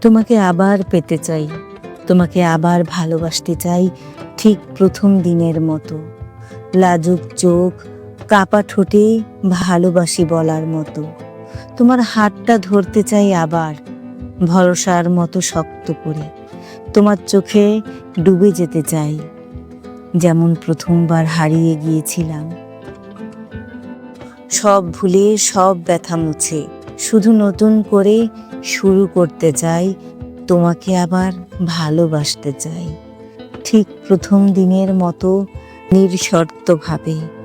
তোমাকে আবার পেতে চাই। তোমাকে আবার ভালোবাসতে চাই ঠিক প্রথম দিনের মতো। লাজুক চোখ, কাপা ঠোঁটে ভালোবাসি বলার মতো। তোমার হাতটা ধরতে চাই আবার, ভরসার মতো শক্ত করে। তোমার চোখে ডুবে যেতে চাই, যেমন প্রথমবার হারিয়ে গিয়েছিলাম। সব ভুলে সব ব্যথা মুছে। শুধু নতুন করে শুরু করতে চাই, তোমাকে আবার ভালোবাসতে চাই। ঠিক প্রথম দিনের মতো নির্শর্তভাবে